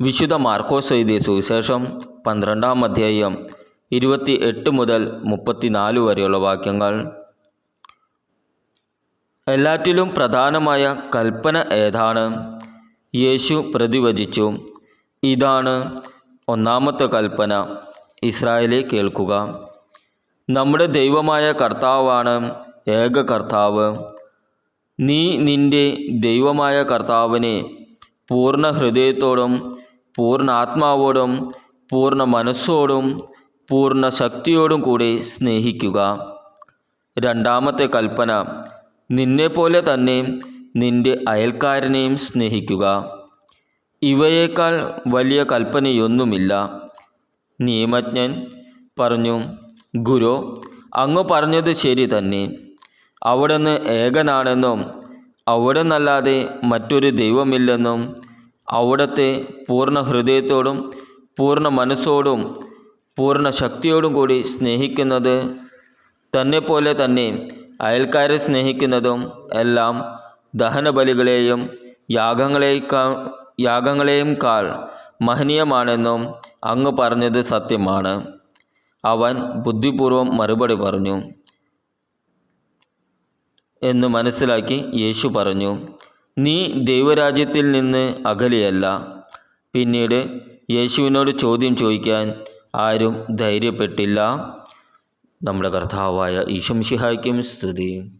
വിശുദ്ധ മാർക്കോസ് എഴുതിയ സുവിശേഷം പന്ത്രണ്ടാം അധ്യായം ഇരുപത്തി എട്ട് മുതൽ മുപ്പത്തിനാല് വരെയുള്ള വാക്യങ്ങൾ. എല്ലാറ്റിലും പ്രധാനമായ കൽപ്പന ഏതാണ്? യേശു പ്രതിവചിച്ചു. ഇതാണ് ഒന്നാമത്തെ കൽപ്പന. ഇസ്രായേലെ കേൾക്കുക. നമ്മുടെ ദൈവമായ കർത്താവാണ് ഏക കർത്താവ്. നീ നിന്റെ ദൈവമായ കർത്താവിനെ പൂർണ ഹൃദയത്തോടും പൂർണ ആത്മാവോടും പൂർണ മനസ്സോടും പൂർണ ശക്തിയോടും കൂടി സ്നേഹിക്കുക. രണ്ടാമത്തെ കൽപ്പന നിന്നെപ്പോലെ തന്നെ നിന്റെ അയൽക്കാരനെയും സ്നേഹിക്കുക. ഇവയേക്കാൾ വലിയ കൽപ്പനയൊന്നുമില്ല. നിയമജ്ഞൻ പറഞ്ഞു ഗുരു അങ്ങ് പറഞ്ഞത് ശരി തന്നെ. അവിടുന്ന് ഏകനാണെന്നും അവിടെ നിന്നല്ലാതെ മറ്റൊരു ദൈവമില്ലെന്നും അവിടത്തെ പൂർണ ഹൃദയത്തോടും പൂർണ മനസ്സോടും പൂർണ ശക്തിയോടും കൂടി സ്നേഹിക്കുന്നത് തന്നെപ്പോലെ തന്നെ അയൽക്കാരെ സ്നേഹിക്കുന്നതും എല്ലാം ദഹനബലികളെയും യാഗങ്ങളേക്കാൾ യാഗങ്ങളെയും കാൾ മഹനീയമാണെന്നും അങ്ങ് പറഞ്ഞത് സത്യമാണ്. അവൻ ബുദ്ധിപൂർവം മറുപടി പറഞ്ഞു. എന്ന് മനസ്സിലാക്കി യേശു പറഞ്ഞു. നീ ദൈവരാജ്യത്തിൽ നിന്ന് അകലെയല്ല. പിന്നീട് യേശുവിനോട് ചോദ്യം ചോദിക്കാൻ ആരും ധൈര്യപ്പെട്ടില്ല. നമ്മുടെ കർത്താവായ ഈശംഷിഹായ്ക്കും സ്തുതി.